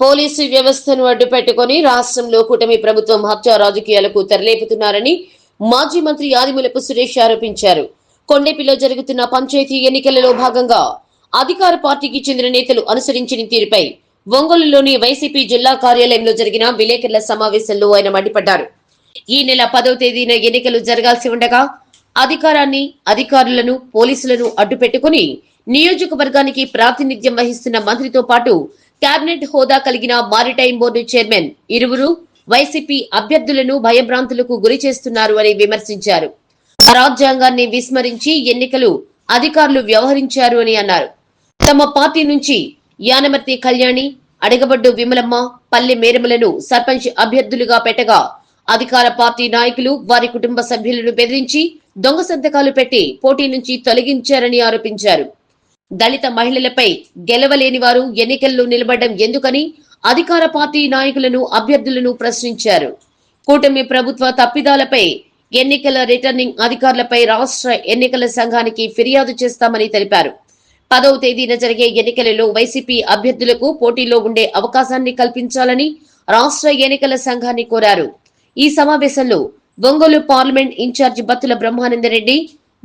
Police వ్యవస్థను అడ్డుపెట్టుకుని రాష్ట్రంలో కూటమి ప్రభుత్వం హత్యా రాజకీయాలకు తెరలేపుతున్నారని మాజీ మంత్రి ఆదిమూలపు సురేష్ ఆరోపించారు. కొండేపిలో జరుగుతున్న పంచాయతీ ఎన్నికలలో భాగంగా అధికార పార్టీకి చెందిన నేతలు అనుసరించిన తీరుపై ఒంగోలులోని వైసీపీ జిల్లా కార్యాలయంలో జరిగిన విలేకరుల సమావేశంలో ఆయన మండిపడ్డారు. ఈ నెల పదవ తేదీన ఎన్నికలు జరగాల్సి ఉండగా అధికారాన్ని అధికారులను పోలీసులను అడ్డుపెట్టుకుని నియోజకవర్గానికి ప్రాతినిధ్యం వహిస్తున్న మంత్రితో పాటు కేబినెట్ హోదా కలిగిన మారిటైమ్ బోర్డు చైర్మన్ ఇరువురు వైసీపీ అభ్యర్థులను భయభ్రాంతులకు గురి చేస్తున్నారు అని విమర్శించారు. రాజ్యాంగాన్ని విస్మరించి ఎన్నికలు అధికారులు వ్యవహరించారు అని అన్నారు. తమ పార్టీ నుంచి యానమర్తి కళ్యాణి అడగబడ్డు విమలమ్మ పల్లె మేరమలను సర్పంచ్ అభ్యర్థులుగా పెట్టగా అధికార పార్టీ నాయకులు వారి కుటుంబ సభ్యులను బెదిరించి దొంగ సంతకాలు పెట్టి పోటీ నుంచి తొలగించారని ఆరోపించారు. దళిత మహిళలపై గెలవలేని వారు ఎన్నికల్లో నిలబడడం ఎందుకని అధికార పార్టీ నాయకులను అభ్యర్థులను ప్రశ్నించారు. కూటమి ప్రభుత్వ తప్పిదాలపై ఎన్నికల రిటర్నింగ్ అధికారులపై రాష్ట్ర ఎన్నికల సంఘానికి ఫిర్యాదు చేస్తామని తెలిపారు. పదవ తేదీన జరిగే ఎన్నికలలో వైసీపీ అభ్యర్థులకు పోటీలో ఉండే అవకాశాన్ని కల్పించాలని రాష్ట్ర ఎన్నికల సంఘాన్ని కోరారు. ఈ సమావేశంలో Ongole parliament in charge Battula Brahmanandareddy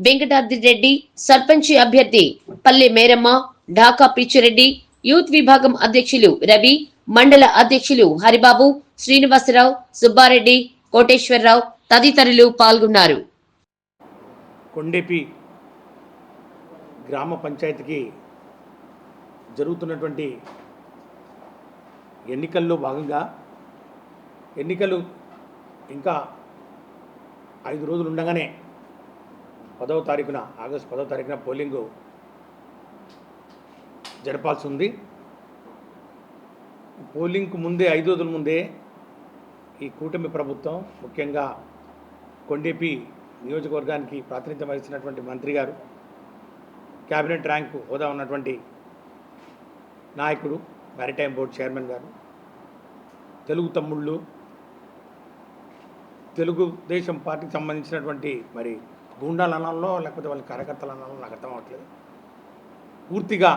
Venkatadri Reddy సర్పంచి అభ్యర్థి పల్లె మేరమ్మ ఢాకా పిచ్చిరెడ్డి యూత్ విభాగం అధ్యక్షులు రవి మండల అధ్యక్షులు హరిబాబు శ్రీనివాసరావు సుబ్బారెడ్డి కోటేశ్వరరావు తదితరులు పాల్గొన్నారు. కొండెపి గ్రామ పంచాయతీకి జరుగుతున్నటువంటి ఎన్నికల్లో భాగంగా ఎన్నికలు ఇంకా ఐదు రోజులు ఉండగానే పదవ తారీఖున ఆగస్టు పదవ తారీఖున పోలింగ్ జరపాల్సి ఉంది పోలింగ్కు ముందే ఐదు రోజుల ముందే ఈ కూటమి ప్రభుత్వం ముఖ్యంగా కొండేపి నియోజకవర్గానికి ప్రాతినిధ్యం వహిస్తున్నటువంటి మంత్రి గారు క్యాబినెట్ ర్యాంకు హోదా ఉన్నటువంటి నాయకుడు మ్యారిటైమ్ బోర్డు చైర్మన్ గారు తెలుగు తమ్ముళ్ళు తెలుగుదేశం పార్టీకి సంబంధించినటువంటి మరి గూండాల అనాలో లేకపోతే వాళ్ళ కార్యకర్తల అనాలో నాకు అర్థం అవ్వట్లేదు. పూర్తిగా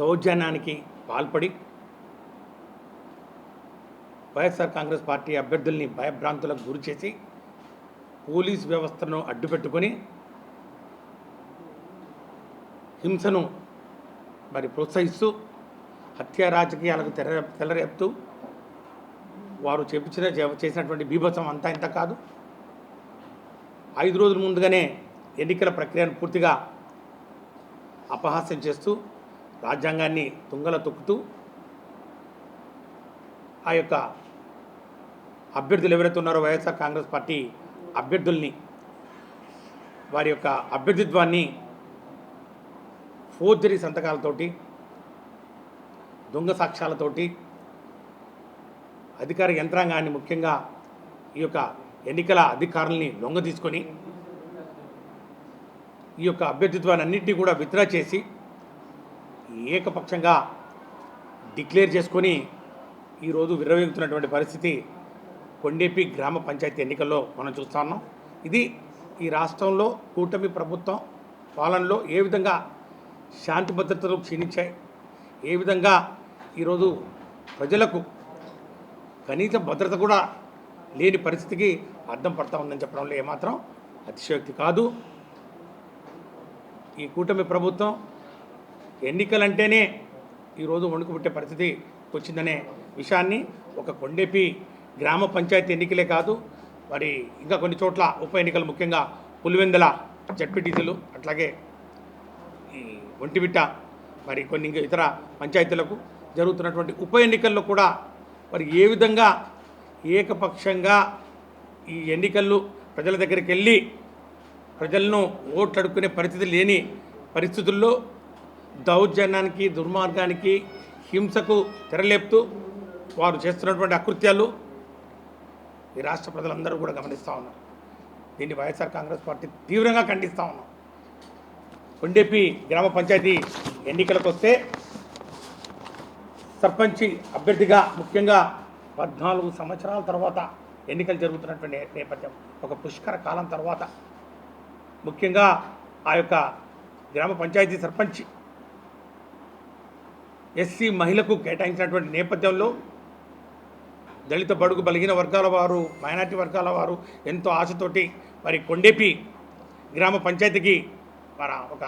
దౌర్జన్యానికి పాల్పడి వైఎస్ఆర్ కాంగ్రెస్ పార్టీ అభ్యర్థుల్ని భయభ్రాంతులకు గురి చేసి పోలీస్ వ్యవస్థను అడ్డుపెట్టుకొని హింసను మరి ప్రోత్సహిస్తూ హత్య రాజకీయాలకు తెర తెల్లరేపుతూ వారు చేపించిన చేసినటువంటి బీభత్సం అంతా ఇంత కాదు. ఐదు రోజుల ముందుగానే ఎన్నికల ప్రక్రియను పూర్తిగా అపహాస్యం చేస్తూ రాజ్యాంగాన్ని తుంగల తొక్కుతూ ఆ యొక్క అభ్యర్థులు ఎవరైతే ఉన్నారో వైఎస్ఆర్ కాంగ్రెస్ పార్టీ అభ్యర్థుల్ని వారి యొక్క అభ్యర్థిత్వాన్ని ఫోర్జరీ సంతకాలతోటి దొంగ సాక్ష్యాలతోటి అధికార యంత్రాంగాన్ని ముఖ్యంగా ఈ యొక్క ఎన్నికల అధికారుల్ని లొంగ తీసుకొని ఈ యొక్క అభ్యర్థిత్వాన్ని అన్నింటినీ కూడా విత్డ్రా చేసి ఏకపక్షంగా డిక్లేర్ చేసుకొని ఈరోజు విర్రవేగుతున్నటువంటి పరిస్థితి కొండేపి గ్రామ పంచాయతీ ఎన్నికల్లో మనం చూస్తా ఉన్నాం. ఇది ఈ రాష్ట్రంలో కూటమి ప్రభుత్వం పాలనలో ఏ విధంగా శాంతి భద్రతలు క్షీణించాయి ఏ విధంగా ఈరోజు ప్రజలకు కనీస భద్రత కూడా లేని పరిస్థితికి అర్థం పడతా ఉందని చెప్పడంలో ఏమాత్రం అతిశయోక్తి కాదు. ఈ కూటమి ప్రభుత్వం ఎన్నికలంటేనే ఈరోజు వణుకుపుట్టే పరిస్థితి వచ్చిందనే విషయాన్ని ఒక కొండేపి గ్రామ పంచాయతీ ఎన్నికలే కాదు మరి ఇంకా కొన్ని చోట్ల ఉప ఎన్నికలు ముఖ్యంగా పులివెందల జడ్పీటీసీలు అట్లాగే ఈ ఒంటిబిట్ట మరి కొన్ని ఇంకా ఇతర పంచాయతీలకు జరుగుతున్నటువంటి ఉప ఎన్నికల్లో కూడా మరి ఏ విధంగా ఏకపక్షంగా ఈ ఎన్నికల్లో ప్రజల దగ్గరికి వెళ్ళి ప్రజలను ఓట్లు అడుక్కునే పరిస్థితి లేని పరిస్థితుల్లో దౌర్జన్యానికి దుర్మార్గానికి హింసకు తెరలేపుతూ వారు చేస్తున్నటువంటి అకృత్యాలు ఈ రాష్ట్ర ప్రజలందరూ కూడా గమనిస్తూ ఉన్నారు. దీన్ని వైఎస్ఆర్ కాంగ్రెస్ పార్టీ తీవ్రంగా ఖండిస్తూ ఉన్నాం. కొండేపి గ్రామ పంచాయతీ ఎన్నికలకు వస్తే సర్పంచి అభ్యర్థిగా ముఖ్యంగా పద్నాలుగు సంవత్సరాల తర్వాత ఎన్నికలు జరుగుతున్నటువంటి నేపథ్యం ఒక పుష్కర కాలం తర్వాత ముఖ్యంగా ఆ యొక్క గ్రామ పంచాయతీ సర్పంచ్ ఎస్సీ మహిళకు కేటాయించినటువంటి నేపథ్యంలో దళిత బడుగు బలిగిన వర్గాల వారు మైనార్టీ వర్గాల వారు ఎంతో ఆశతోటి మరి కొండేపి గ్రామ పంచాయతీకి మన ఒక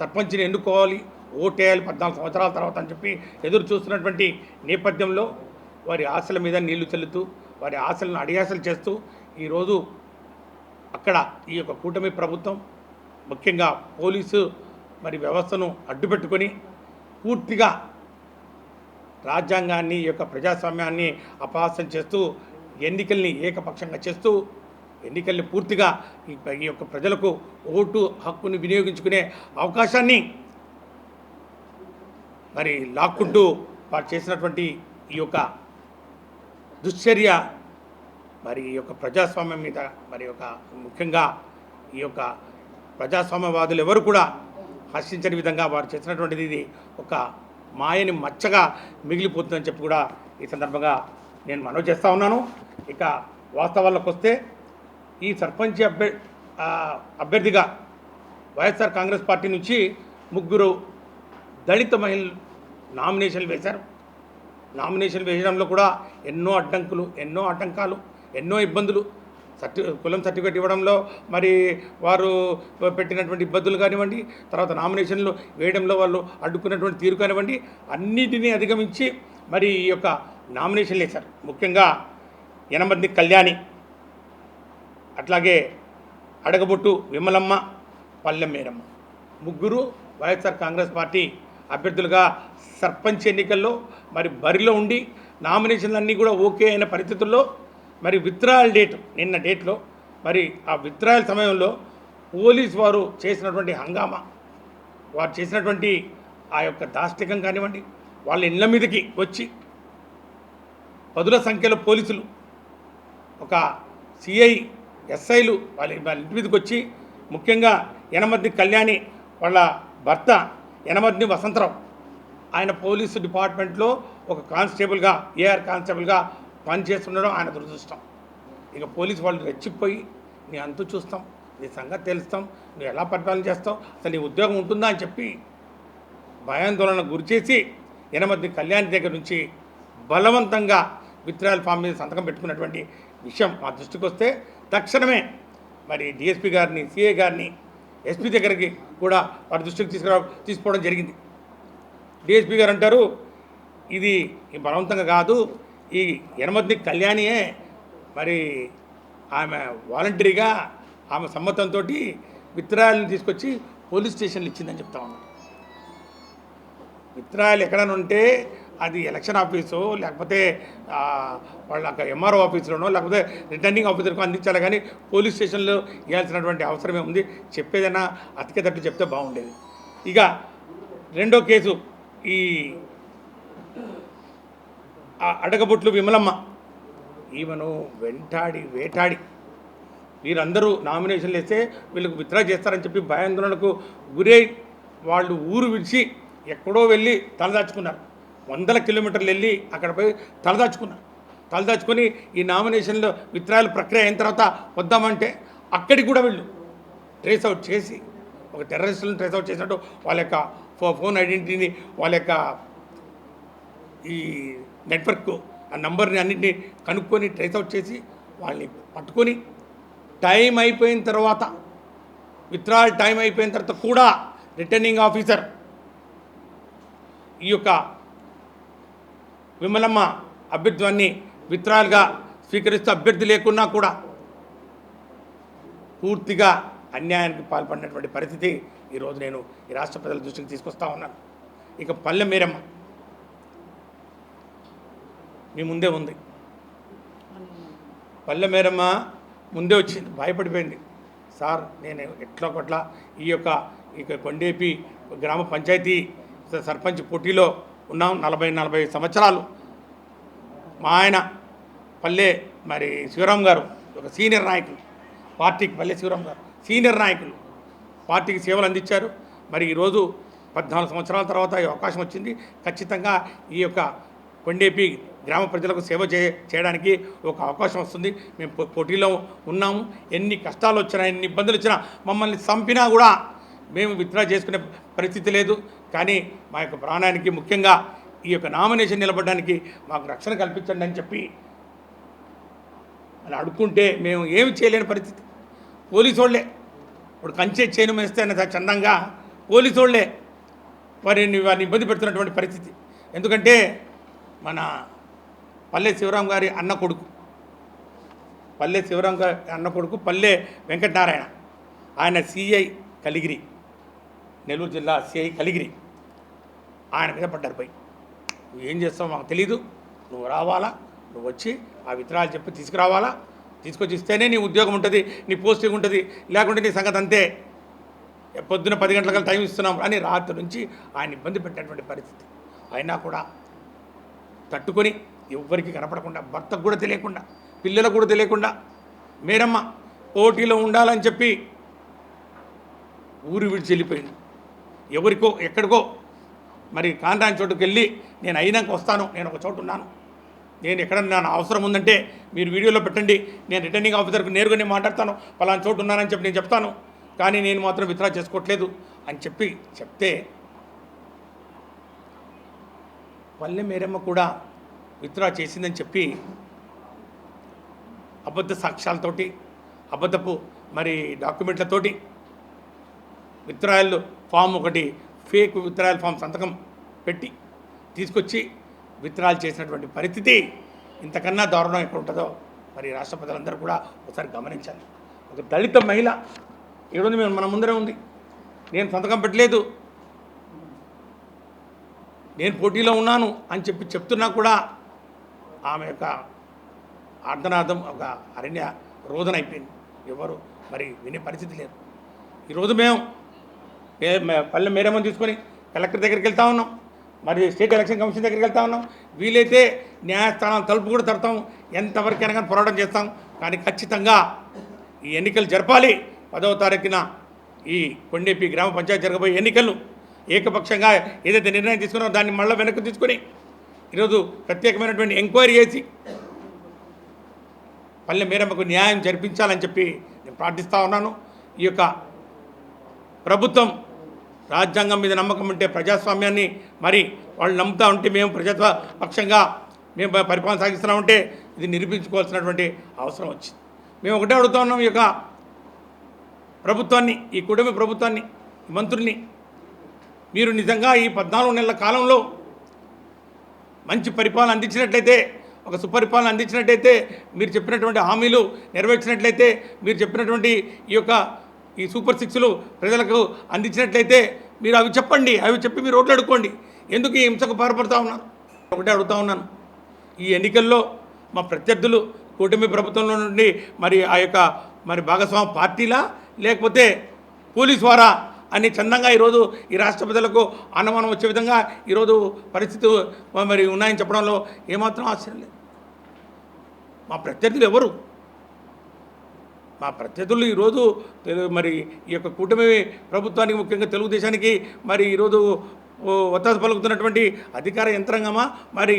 సర్పంచ్ని ఎన్నుకోవాలి ఓటేయాలి పద్నాలుగు సంవత్సరాల తర్వాత అని చెప్పి ఎదురు చూస్తున్నటువంటి నేపథ్యంలో వారి ఆశల మీద నీళ్ళు చల్లుతూ వారి ఆశలను అడియాసలు చేస్తూ ఈరోజు అక్కడ ఈ యొక్క కూటమి ప్రభుత్వం ముఖ్యంగా పోలీసు మరి వ్యవస్థను అడ్డుపెట్టుకొని పూర్తిగా రాజ్యాంగాన్ని ఈ యొక్క ప్రజాస్వామ్యాన్ని అపహాసం చేస్తూ ఎన్నికల్ని ఏకపక్షంగా చేస్తూ ఎన్నికల్ని పూర్తిగా ఈ ఈ యొక్క ప్రజలకు ఓటు హక్కుని వినియోగించుకునే అవకాశాన్ని మరి లాక్కుంటూ వారు చేసినటువంటి ఈ యొక్క దుశ్చర్య మరి ఈ యొక్క ప్రజాస్వామ్యం మీద మరి యొక్క ముఖ్యంగా ఈ యొక్క ప్రజాస్వామ్యవాదులు ఎవరు కూడా హర్షించని విధంగా వారు చేసినటువంటిది ఇది. ఒక మాయని మచ్చగా మిగిలిపోతుందని చెప్పి కూడా ఈ సందర్భంగా నేను మనవి చేస్తూ ఉన్నాను. ఇక వాస్తవాలకు వస్తే ఈ సర్పంచ్ అభ్య అభ్యర్థిగా వైఎస్ఆర్ కాంగ్రెస్ పార్టీ నుంచి ముగ్గురు దళిత మహిళలు నామినేషన్లు వేశారు. నామినేషన్ వేయడంలో కూడా ఎన్నో అడ్డంకులు ఎన్నో ఆటంకాలు ఎన్నో ఇబ్బందులు. సర్టి కులం సర్టిఫికేట్ ఇవ్వడంలో మరి వారు పెట్టినటువంటి ఇబ్బందులు కానివ్వండి తర్వాత నామినేషన్లు వేయడంలో వాళ్ళు అడ్డుకున్నటువంటి తీరు కానివ్వండి అన్నిటినీ అధిగమించి మరి ఈ యొక్క నామినేషన్లు వేశారు. ముఖ్యంగా ఎనమంది కళ్యాణి అట్లాగే అడగబొట్టు విమలమ్మ పల్లెం మేరమ్మ ముగ్గురు వైఎస్ఆర్ కాంగ్రెస్ పార్టీ అభ్యర్థులుగా సర్పంచ్ ఎన్నికల్లో మరి బరిలో ఉండి నామినేషన్లన్నీ కూడా ఓకే అయిన పరిస్థితుల్లో మరి విత్రాయల్ డేట్ నిన్న డేట్లో మరి ఆ విత్రాయల్ సమయంలో పోలీస్ వారు చేసినటువంటి హంగామా వారు చేసినటువంటి ఆ యొక్క దాష్టికం కానివ్వండి వాళ్ళ ఇళ్ళ మీదకి వచ్చి పదుల సంఖ్యలో పోలీసులు ఒక సిఐ ఎస్ఐలు వాళ్ళ వాళ్ళ ఇంటి మీదకి వచ్చి ముఖ్యంగా యనమద్ది కళ్యాణి వాళ్ళ భర్త యనమద్ది వసంతరావు ఆయన పోలీసు డిపార్ట్మెంట్లో ఒక కానిస్టేబుల్గా ఏఆర్ కానిస్టేబుల్గా పనిచేస్తుండడం ఆయన దురదృష్టం. ఇక పోలీసు వాళ్ళు రెచ్చిపోయి నీ అంతు చూస్తాం నీ సంగతి తెలుస్తాం నువ్వు ఎలా పరిపాలన చేస్తావు అసలు నీ ఉద్యోగం ఉంటుందా? అని చెప్పి భయాందోళన గురిచేసి ఎనమద్ది కళ్యాణి దగ్గర నుంచి బలవంతంగా విత్రాయల్ ఫామ్ మీద సంతకం పెట్టుకున్నటువంటి విషయం మా దృష్టికి వస్తే తక్షణమే మరి డిఎస్పీ గారిని సిఏ గారిని ఎస్పీ దగ్గరికి కూడా వారి దృష్టికి తీసుకురా తీసుకోవడం జరిగింది. డిఎస్పీ గారు అంటారు ఇది బలవంతంగా కాదు ఈ ఎనమద్ది కళ్యాణియే మరి ఆమె వాలంటరీగా ఆమె సమ్మతంతో విత్రాయాలను తీసుకొచ్చి పోలీస్ స్టేషన్లు ఇచ్చిందని చెప్తా ఉన్నాను విత్రాయాలు ఎక్కడైనా ఉంటే అది ఎలక్షన్ ఆఫీసు లేకపోతే వాళ్ళ ఎంఆర్ఓ ఆఫీసులోనో లేకపోతే రిటర్నింగ్ ఆఫీసర్కో అందించాలి కానీ పోలీస్ స్టేషన్లో ఇవ్వాల్సినటువంటి అవసరమే ఉంది. చెప్పేదైనా అతికేటట్టు చెప్తే బాగుండేది. ఇక రెండో కేసు ఈ ఆ అడగబొట్లు విమలమ్మ. ఈమెను వెంటాడి వేటాడి. వీరందరూ నామినేషన్లు వేస్తే వీళ్ళకు విత్డ్రా చేస్తారని చెప్పి భయాందోళనకు గురై వాళ్ళు ఊరు విడిచి ఎక్కడో వెళ్ళి తలదాచుకున్నారు. వందల కిలోమీటర్లు వెళ్ళి అక్కడ పోయి తలదాచుకున్నారు. తలదాచుకొని ఈ నామినేషన్లో విత్డ్రాయల ప్రక్రియ అయిన తర్వాత వద్దామంటే అక్కడికి కూడా వెళ్ళు. ట్రేస్ అవుట్ చేసి ఒక టెర్రరిస్టులను ట్రేస్ అవుట్ చేసినట్టు వాళ్ళ యొక్క ఫోన్ ఐడెంటిటీని వాళ్ళ యొక్క ఈ నెట్వర్క్ ఆ నంబర్ని అన్నింటినీ కనుక్కొని ట్రేస్ అవుట్ చేసి వాళ్ళని పట్టుకొని టైం అయిపోయిన తర్వాత విత్డ్రాల్ టైం అయిపోయిన తర్వాత కూడా రిటర్నింగ్ ఆఫీసర్ ఈ యొక్క విమలమ్మ అభ్యర్థువాన్ని విత్రాలుగా స్వీకరిస్తూ అభ్యర్థి లేకున్నా కూడా పూర్తిగా అన్యాయానికి పాల్పడినటువంటి పరిస్థితి ఈరోజు నేను ఈ రాష్ట్ర ప్రజల దృష్టికి తీసుకొస్తా ఉన్నాను. ఇక పల్లె మీరమ్మ. మీ ముందే ఉంది. పల్లె మేరమ్మ ముందే వచ్చింది. భయపడిపోయింది. సార్ నేను ఎట్లా కొట్లా ఈ యొక్క ఇక కొండేపి గ్రామ పంచాయతీ సర్పంచ్ పోటీలో ఉన్నాం నలభై నలభై సంవత్సరాలు. మా ఆయన పల్లె మరి శివరాం గారు ఒక సీనియర్ నాయకులు. పార్టీకి పల్లె శివరాం గారు సీనియర్ నాయకులు. పార్టీకి సేవలు అందించారు. మరి ఈరోజు పద్నాలుగు సంవత్సరాల తర్వాత ఈ అవకాశం వచ్చింది. ఖచ్చితంగా ఈ యొక్క కొండేపి గ్రామ ప్రజలకు సేవ చే చేయడానికి ఒక అవకాశం వస్తుంది. మేము పో- పోటీలో ఉన్నాము. ఎన్ని కష్టాలు వచ్చినా ఎన్ని ఇబ్బందులు వచ్చినా మమ్మల్ని చంపినా కూడా మేము విత్డ్రా చేసుకునే పరిస్థితి లేదు. కానీ మా యొక్క ప్రాణానికి ముఖ్యంగా ఈ యొక్క నామినేషన్ నిలబడడానికి మాకు రక్షణ కల్పించండి అని చెప్పి అలా అడుక్కుంటే మేము ఏమి చేయలేని పరిస్థితి. పోలీసు వాళ్ళే ఇప్పుడు కంచె చేను మేస్తేనే చందంగా పోలీసు వాళ్ళే వారిని వారిని ఇబ్బంది పెడుతున్నటువంటి పరిస్థితి. ఎందుకంటే మన పల్లె శివరాం గారి అన్న కొడుకు పల్లె శివరాం గారి అన్న కొడుకు పల్లె వెంకటనారాయణ ఆయన సిఐ కలిగిరి నెల్లూరు జిల్లా సిఐ కలిగిరి. ఆయన మీద పడ్డారు పోయి. నువ్వు ఏం చేస్తావు మాకు తెలీదు నువ్వు రావాలా నువ్వు వచ్చి ఆ విత్తనాలు చెప్పి తీసుకురావాలా తీసుకొచ్చి ఇస్తేనే నీ ఉద్యోగం ఉంటుంది నీ పోస్టింగ్ ఉంటుంది లేకుంటే నీ సంగతి అంతే. పొద్దున పది గంటలకు టైం ఇస్తున్నాం అని రాత్రి నుంచి ఆయన ఇబ్బంది పెట్టినటువంటి పరిస్థితి. అయినా కూడా తట్టుకొని ఎవ్వరికి కనపడకుండా భర్తకు కూడా తెలియకుండా పిల్లలకు కూడా తెలియకుండా మేరమ్మ పోటీలో ఉండాలని చెప్పి ఊరు విడిచి వెళ్ళిపోయింది. ఎవరికో ఎక్కడికో. మరి కాంట్రాక్ట్ చోటుకు వెళ్ళి నేను అయినాక వస్తాను నేను ఒక చోటు ఉన్నాను. నేను ఎక్కడన్నా నా అవసరం ఉందంటే మీరు వీడియోలో పెట్టండి. నేను రిటర్నింగ్ ఆఫీసర్కి నేరుగా నేను మాట్లాడతాను. పలానా చోటు ఉన్నానని చెప్పి నేను చెప్తాను. కానీ నేను మాత్రం విత్డ్రా చేసుకోవట్లేదు అని చెప్పి చెప్తే పల్లె మేరమ్మ కూడా విత్డ్రా చేసిందని చెప్పి అబద్ధ సాక్ష్యాలతోటి అబద్ధపు మరి డాక్యుమెంట్లతోటి విత్రాయలు ఫామ్ ఒకటి ఫేక్ విత్రాయల్ ఫామ్ సంతకం పెట్టి తీసుకొచ్చి విత్తనాలు చేసినటువంటి పరిస్థితి ఇంతకన్నా దారుణం ఎక్కడ ఉంటుందో మరి రాష్ట్ర ప్రజలందరూ కూడా ఒకసారి గమనించాలి. ఒక దళిత మహిళ ఈరోజు మేము మన ముందరే ఉంది. నేను సంతకం పెట్టలేదు. నేను పోటీలో ఉన్నాను అని చెప్పి చెప్తున్నా కూడా ఆమె యొక్క అర్ధనాదం ఒక అరణ్య రోదన అయిపోయింది. ఎవరు మరి వినే పరిస్థితి లేదు. ఈరోజు మేము మే- పల్లె మేరమ్మని తీసుకొని కలెక్టర్ దగ్గరికి వెళ్తా ఉన్నాం. మరి స్టేట్ ఎలక్షన్ కమిషన్ దగ్గరికి వెళ్తా ఉన్నాం. వీలైతే న్యాయస్థానం తలుపు కూడా తడతాం. ఎంతవరకైనా కానీ పోరాటం చేస్తాం. కానీ ఖచ్చితంగా ఈ ఎన్నికలు జరపాలి. పదవ తారీఖున ఈ కొండేపి గ్రామ పంచాయతీ జరగబోయే ఎన్నికలు. ఏకపక్షంగా ఏదైతే నిర్ణయం తీసుకున్నారో దాన్ని మళ్ళీ వెనక్కి తీసుకొని ఈరోజు ప్రత్యేకమైనటువంటి ఎంక్వైరీ చేసి పల్లె మేరమ్మకు న్యాయం జరిపించాలని చెప్పి నేను ప్రార్థిస్తూ ఉన్నాను. ఈ యొక్క ప్రభుత్వం రాజ్యాంగం మీద నమ్మకం ఉంటే ప్రజాస్వామ్యాన్ని మరి వాళ్ళు నమ్ముతా ఉంటే మేము ప్రజాస్వా పక్షంగా మేము పరిపాలన సాగిస్తూ ఉంటే ఇది నిరూపించుకోవాల్సినటువంటి అవసరం వచ్చింది. మేము ఒకటే అడుగుతా ఉన్నాం ఈ యొక్క ప్రభుత్వాన్ని ఈ కుటుంబ ప్రభుత్వాన్ని మంత్రుల్ని. మీరు నిజంగా ఈ పద్నాలుగు నెలల కాలంలో మంచి పరిపాలన అందించినట్లయితే ఒక సుపరిపాలన అందించినట్లయితే మీరు చెప్పినటువంటి హామీలు నెరవేర్చినట్లయితే మీరు చెప్పినటువంటి ఈ యొక్క ఈ సూపర్ సిక్స్లు ప్రజలకు అందించినట్లయితే మీరు అవి చెప్పండి అవి చెప్పి మీరు రోడ్లు అడుక్కోండి ఎందుకు ఈ హింసకు పాల్పడుతూ ఉన్నారు? ఒకటే అడుగుతా ఉన్నాను. ఈ ఎన్నికల్లో మా ప్రత్యర్థులు కూటమి ప్రభుత్వంలో నుండి మరి ఆ యొక్క మరి భాగస్వామి పార్టీలా లేకపోతే పోలీస్ వారా అని చందంగా ఈరోజు ఈ రాష్ట్ర ప్రజలకు అనుమానం వచ్చే విధంగా ఈరోజు పరిస్థితి మరి ఉన్నాయని చెప్పడంలో ఏమాత్రం ఆశ్చర్యం లేదు. మా ప్రత్యర్థులు ఎవరు? మా ప్రత్యర్థులు ఈరోజు మరి ఈ యొక్క కూటమి ప్రభుత్వానికి ముఖ్యంగా తెలుగుదేశానికి మరి ఈరోజు ఓ ఒత్తాస పలుకుతున్నటువంటి అధికార యంత్రాంగమా మరి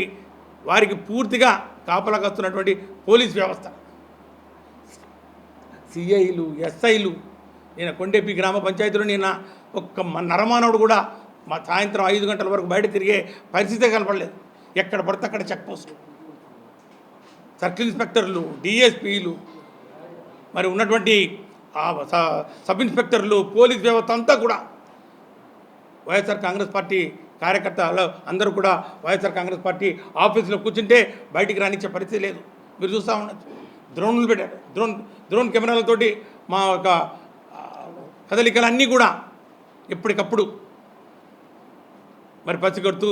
వారికి పూర్తిగా కాపలాకొస్తున్నటువంటి పోలీస్ వ్యవస్థ. సిఐలు ఎస్ఐలు నేను కొండేపి గ్రామ పంచాయతీలో నిన్న ఒక్క నరమానవుడు కూడా మా సాయంత్రం ఐదు గంటల వరకు బయట తిరిగే పరిస్థితే కనపడలేదు. ఎక్కడ పడితే అక్కడ చెక్ పోస్ట్. సర్కిల్ ఇన్స్పెక్టర్లు డిఎస్పీలు మరి ఉన్నటువంటి స- సబ్ ఇన్స్పెక్టర్లు పోలీస్ వ్యవస్థ అంతా కూడా వైఎస్ఆర్ కాంగ్రెస్ పార్టీ కార్యకర్తలు అందరూ కూడా వైఎస్ఆర్ కాంగ్రెస్ పార్టీ ఆఫీసులో కూర్చుంటే బయటికి రానిచ్చే పరిస్థితి లేదు. మీరు చూస్తూ ఉండొచ్చు. డ్రోన్లు పెట్టారు. డ్రోన్ డ్రోన్ కెమెరాలతోటి మా యొక్క కదలికలన్నీ కూడా ఎప్పటికప్పుడు మరి పసిగడుతూ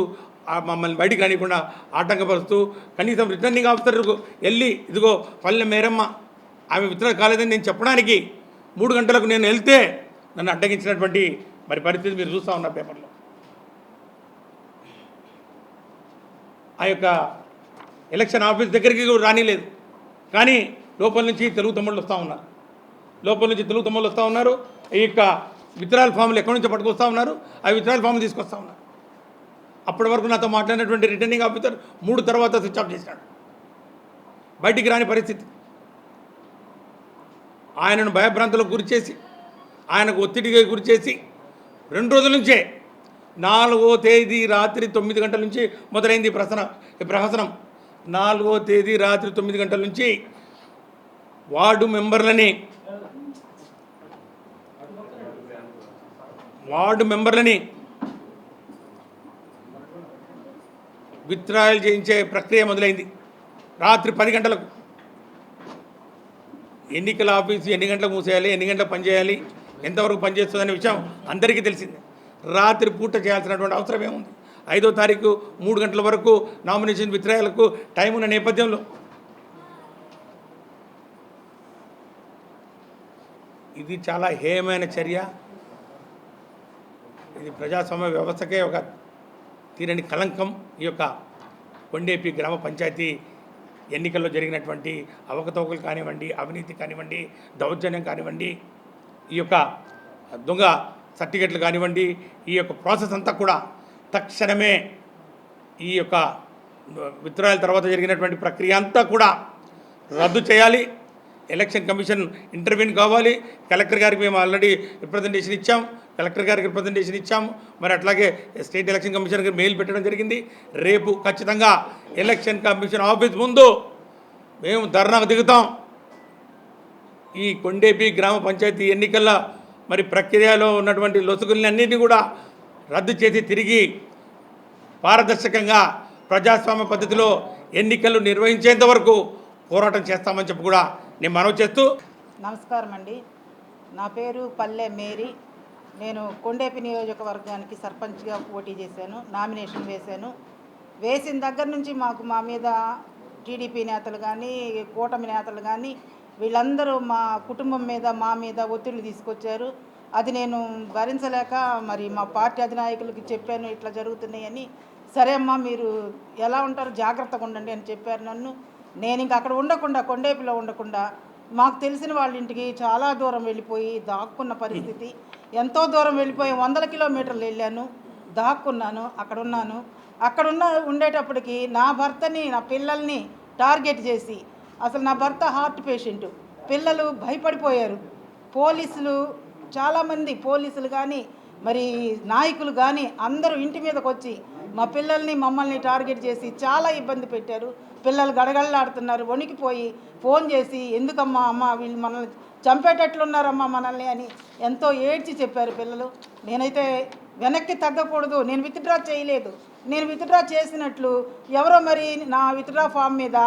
మమ్మల్ని బయటికి రానికుండా ఆటంకపరుస్తూ కనీసం రిటర్నింగ్ ఆఫీసర్కు వెళ్ళి ఇదిగో పల్లె మేరమ్మ ఆమె విత్తనం కాలేదని నేను చెప్పడానికి మూడు గంటలకు నేను వెళ్తే నన్ను అడ్డగించినటువంటి మరి పరిస్థితి మీరు చూస్తూ ఉన్నారు పేపర్లో. ఆ యొక్క ఎలక్షన్ ఆఫీస్ దగ్గరికి కూడా రానిలేదు. కానీ లోపల నుంచి తెలుగు తమ్ముళ్ళు వస్తూ ఉన్నారు. లోపల నుంచి తెలుగు తమ్ముళ్ళు వస్తూ ఉన్నారు. ఈ యొక్క విత్రాల ఫామ్లు ఎక్కడి నుంచి పట్టుకొస్తూ ఉన్నారు. ఆ విత్రాల ఫామ్లు తీసుకొస్తూ ఉన్నారు. అప్పటి వరకు నాతో మాట్లాడినటువంటి రిటర్నింగ్ ఆఫీసర్ మూడు తర్వాత స్విచ్ ఆఫ్ చేసినాడు బయటికి రాని పరిస్థితి. ఆయనను భయభ్రాంతులకు గురిచేసి ఆయనకు ఒత్తిడిగా గురిచేసి రెండు రోజుల నుంచే నాలుగో తేదీ రాత్రి తొమ్మిది గంటల నుంచి మొదలైంది ప్రసన ఈ ప్రహసనం. నాలుగో తేదీ రాత్రి తొమ్మిది గంటల నుంచి వార్డు మెంబర్లని వార్డు మెంబర్లని విత్డ్రాయల్ చేయించే ప్రక్రియ మొదలైంది. రాత్రి పది గంటలకు ఎన్నికల ఆఫీసు ఎన్ని గంటలకు మూసేయాలి ఎన్ని గంటలకు పనిచేయాలి ఎంతవరకు పనిచేస్తుందనే విషయం అందరికీ తెలిసిందే. రాత్రి పూట చేయాల్సినటువంటి అవసరం ఏముంది? ఐదో తారీఖు మూడు గంటల వరకు నామినేషన్ విత్రయాలకు టైం ఉన్న నేపథ్యంలో. ఇది చాలా హేయమైన చర్య. ఇది ప్రజాస్వామ్య వ్యవస్థకే ఒక తీరని కలంకం ఈ యొక్క కొండేపి గ్రామ పంచాయతీ ఎన్నికల్లో జరిగినటువంటి అవకతవకలు కానివ్వండి అవినీతి కానివ్వండి దౌర్జన్యం కానివ్వండి ఈ యొక్క దొంగ సర్టిఫికెట్లు కానివ్వండి ఈ యొక్క ప్రాసెస్ అంతా కూడా తక్షణమే ఈ యొక్క విత్డ్రాయల తర్వాత జరిగినటువంటి ప్రక్రియ అంతా కూడా రద్దు చేయాలి. ఎలక్షన్ కమిషన్ ఇంటర్వ్యూని కావాలి. కలెక్టర్ గారికి మేము ఆల్రెడీ రిప్రజెంటేషన్ ఇచ్చాం. కలెక్టర్ గారికి ప్రజెంటేషన్ ఇచ్చాము. మరి అట్లాగే స్టేట్ ఎలక్షన్ కమిషన్ గారికి మెయిల్ పెట్టడం జరిగింది. రేపు ఖచ్చితంగా ఎలక్షన్ కమిషన్ ఆఫీస్ ముందు మేము ధర్నాకు దిగుతాం. ఈ కొండేపి గ్రామ పంచాయతీ ఎన్నికల మరి ప్రక్రియలో ఉన్నటువంటి లొసుగులన్నింటినీ కూడా రద్దు చేసి తిరిగి పారదర్శకంగా ప్రజాస్వామ్య పద్ధతిలో ఎన్నికలు నిర్వహించేంత వరకు పోరాటం చేస్తామని చెప్పి కూడా నేను మనవి చేస్తూ నమస్కారం అండి నా పేరు పల్లె మేరీ. నేను కొండేపి నియోజకవర్గానికి సర్పంచ్గా పోటీ చేశాను నామినేషన్ వేశాను. వేసిన దగ్గర నుంచి మాకు మా మీద టీడీపీ నేతలు కానీ కూటమి నేతలు కానీ వీళ్ళందరూ మా కుటుంబం మీద మా మీద ఒత్తిడి తీసుకొచ్చారు. అది నేను భరించలేక మరి మా పార్టీ అధినాయకులకి చెప్పాను ఇట్లా జరుగుతున్నాయని సరే అమ్మా మీరు ఎలా ఉంటారు జాగ్రత్తగా ఉండండి అని చెప్పారు నన్ను. నేను ఇంక అక్కడ ఉండకుండా కొండేపిలో ఉండకుండా మాకు తెలిసిన వాళ్ళ ఇంటికి చాలా దూరం వెళ్ళిపోయి దాక్కున్న పరిస్థితి. ఎంతో దూరం వెళ్ళిపోయి వందల కిలోమీటర్లు వెళ్ళాను దాక్కున్నాను అక్కడ ఉన్నాను అక్కడ ఉన్న ఉండేటప్పటికి నా భర్తని నా పిల్లల్ని టార్గెట్ చేసి అసలు నా భర్త హార్ట్ పేషెంట్. పిల్లలు భయపడిపోయారు. పోలీసులు చాలామంది పోలీసులు కానీ మరి నాయకులు కానీ అందరూ ఇంటి మీదకి వచ్చి మా పిల్లల్ని మమ్మల్ని టార్గెట్ చేసి చాలా ఇబ్బంది పెట్టారు. పిల్లలు గడగడలాడుతున్నారు. వణికిపోయి ఫోన్ చేసి ఎందుకమ్మా అమ్మ వీళ్ళు మనల్ని చంపేటట్లున్నారమ్మా మనల్ని అని ఎంతో ఏడ్చి చెప్పారు పిల్లలు. నేనైతే వెనక్కి తగ్గకూడదు. నేను విత్డ్రా చేయలేదు. నేను విత్డ్రా చేసినట్లు ఎవరో మరి నా విత్డ్రా ఫామ్ మీద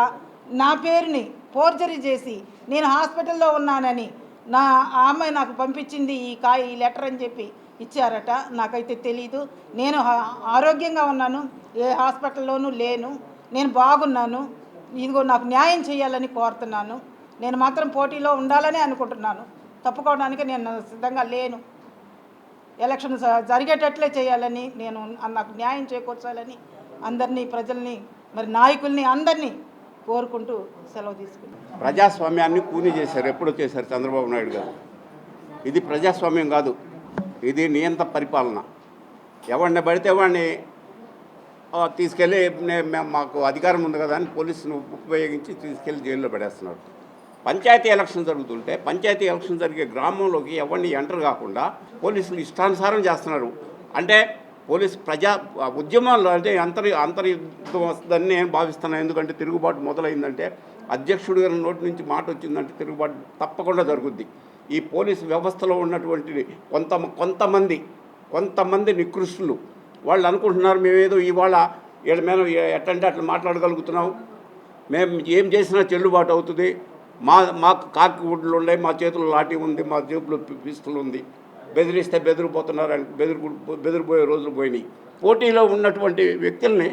నా పేరుని ఫోర్జరీ చేసి నేను హాస్పిటల్లో ఉన్నానని నా ఆమె నాకు పంపించింది ఈ కాయ ఈ లెటర్ అని చెప్పి ఇచ్చారట. నాకైతే తెలీదు. నేను ఆరోగ్యంగా ఉన్నాను. ఏ హాస్పిటల్లోనూ లేను. నేను బాగున్నాను ఇదిగో నాకు న్యాయం చేయాలని కోరుతున్నాను నేను మాత్రం పోటీలో ఉండాలని అనుకుంటున్నాను తప్పుకోవడానికి నేను సిద్ధంగా లేను. ఎలక్షన్ జ- జరిగేటట్లే చేయాలని నేను నాకు న్యాయం చేకూర్చాలని అందరినీ ప్రజల్ని మరి నాయకుల్ని అందరినీ కోరుకుంటూ సెలవు తీసుకున్నాను. ప్రజాస్వామ్యాన్ని కూని చేశారు. ఎప్పుడు చేశారు? చంద్రబాబు నాయుడు గారు. ఇది ప్రజాస్వామ్యం కాదు. ఇది నియంత పరిపాలన. ఎవరిని పడితే వాడిని తీసుకెళ్ళి మేము మాకు అధికారం ఉంది కదా అని పోలీసును ఉపయోగించి తీసుకెళ్ళి జైల్లో పడేస్తున్నారు. పంచాయతీ ఎలక్షన్ జరుగుతుంటే పంచాయతీ ఎలక్షన్ జరిగే గ్రామంలోకి ఎవరిని ఎంటర్ కాకుండా పోలీసులు ఇష్టానుసారం చేస్తున్నారు. అంటే పోలీస్ ప్రజా ఉద్యమాల్లో అంటే అంతరి అంతర్యుద్ధం వస్తుందని నేను భావిస్తున్నాను. ఎందుకంటే తిరుగుబాటు మొదలైందంటే అధ్యక్షుడు గారి నోటి నుంచి మాట వచ్చిందంటే తిరుగుబాటు తప్పకుండా జరుగుద్ది. ఈ పోలీసు వ్యవస్థలో ఉన్నటువంటి కొంత కొంతమంది కొంతమంది నికృష్టులు వాళ్ళు అనుకుంటున్నారు మేమేదో ఇవాళ వీళ్ళ మీద ఎట్టంటే అట్లా మాట్లాడగలుగుతున్నాం. మేము ఏం చేసినా చెల్లుబాటు అవుతుంది. మా మాకు కాకి గుడ్లు ఉన్నాయి మా చేతుల్లో లాఠీ ఉంది మా జేబులో పిస్తులు ఉంది. బెదిరిస్తే బెదిరిపోతున్నారని బెదిరి బెదిరిపోయే రోజులు పోయినాయి. పోటీలో ఉన్నటువంటి వ్యక్తుల్ని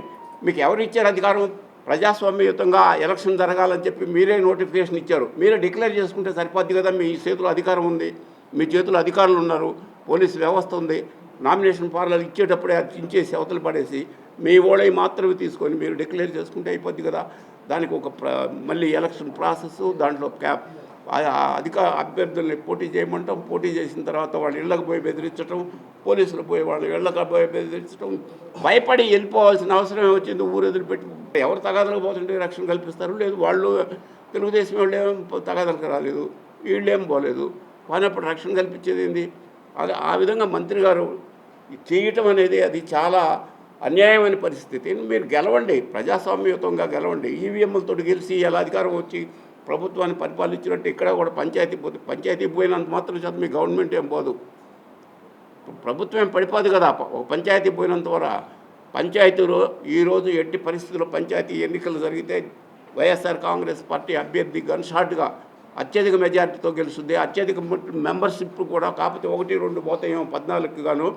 మీకు ఎవరు ఇచ్చారు అధికారం? ప్రజాస్వామ్యయుతంగా ఎలక్షన్ జరగాలని చెప్పి మీరే నోటిఫికేషన్ ఇచ్చారు. మీరే డిక్లేర్ చేసుకుంటే సరిపోద్ది కదా మీ చేతిలో అధికారం ఉంది మీ చేతిలో అధికారులు ఉన్నారు పోలీసు వ్యవస్థ ఉంది. నామినేషన్ ఫార్ములాలు ఇచ్చేటప్పుడే అది చించేసి పడేసి మీ ఓడై మాత్రమే తీసుకొని మీరు డిక్లేర్ చేసుకుంటే అయిపోద్ది కదా. దానికి ఒక మళ్ళీ ఎలక్షన్ ప్రాసెస్ దాంట్లో క్యాప్ అధిక అభ్యర్థుల్ని పోటీ చేయమంటాం. పోటీ చేసిన తర్వాత వాళ్ళు ఇళ్ళకి పోయి బెదిరించడం పోలీసులు పోయి వాళ్ళు ఇళ్ళకి పోయి బెదిరించడం భయపడి వెళ్ళిపోవాల్సిన అవసరం వచ్చింది ఊరు వదిలిపెట్టి ఎవరు తగాదలకు పోతుంటే రక్షణ కల్పిస్తారు? లేదు వాళ్ళు తెలుగుదేశం వాళ్ళు ఏం తగాదలకు రాలేదు వీళ్ళేం పోలేదు. పోయినప్పుడు రక్షణ కల్పించేది ఏంది? అది ఆ విధంగా మంత్రి గారు చేయటం అనేది అది చాలా అన్యాయమైన పరిస్థితి. మీరు గెలవండి ప్రజాస్వామ్యయుతంగా గెలవండి. ఈవీఎంలతో గెలిచి ఎలా అధికారం వచ్చి ప్రభుత్వాన్ని పరిపాలించినట్టు ఇక్కడ కూడా పంచాయతీ పోతే పంచాయతీ పోయినంత మాత్రం చేత మీ గవర్నమెంట్ ఏం పోదు. ప్రభుత్వం ఏం పడిపోదు కదా ఒక పంచాయతీ పోయినంత వరకు పంచాయతీలో ఈరోజు ఎట్టి పరిస్థితుల్లో పంచాయతీ ఎన్నికలు జరిగితే వైఎస్ఆర్ కాంగ్రెస్ పార్టీ అభ్యర్థి గన్ షాట్గా అత్యధిక మెజార్టీతో గెలుస్తుంది. అత్యధిక మెంబర్షిప్ కూడా కాకపోతే ఒకటి రెండు పోతాయేమో పద్నాలుగుకి గాను.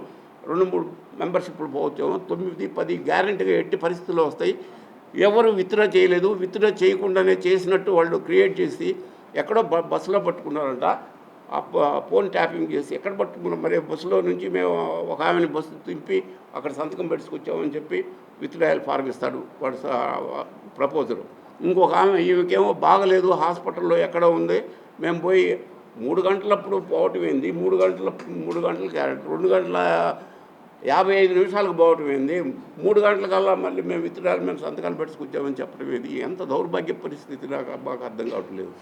రెండు మూడు మెంబర్షిప్లు పోవచ్చేమో తొమ్మిది పది గ్యారంటీగా ఎట్టి పరిస్థితుల్లో వస్తాయి. ఎవరు విత్డ్రా చేయలేదు. విత్డ్రా చేయకుండానే చేసినట్టు వాళ్ళు క్రియేట్ చేసి ఎక్కడో బ బస్సులో పట్టుకున్నారంట. ఆ ఫోన్ ట్యాపింగ్ చేసి ఎక్కడ పట్టుకున్నాం? మరి బస్సులో నుంచి మేము ఒక ఆమెని బస్సు తింపి అక్కడ సంతకం పెట్టుకొచ్చామని చెప్పి విత్డ్రాయల్ ఫార్మ్ ఇస్తాడు వాడు ప్రపోజర్. ఇంకొక ఆమె ఈమెకేమో బాగలేదు హాస్పిటల్లో ఎక్కడ ఉంది. మేము పోయి మూడు గంటలప్పుడు పోవటం ఏంది మూడు గంటల మూడు గంటలకి రెండు గంటల యాభై ఐదు నిమిషాలకు పోవటం ఏంది? మూడు గంటలకల్లా మళ్ళీ మేము విత్తనాలు మేము సంతకాలు పెట్టుకొచ్చామని చెప్పడం ఏంది? ఎంత దౌర్భాగ్య పరిస్థితి నాకు మాకు అర్థం కావట్లేదు.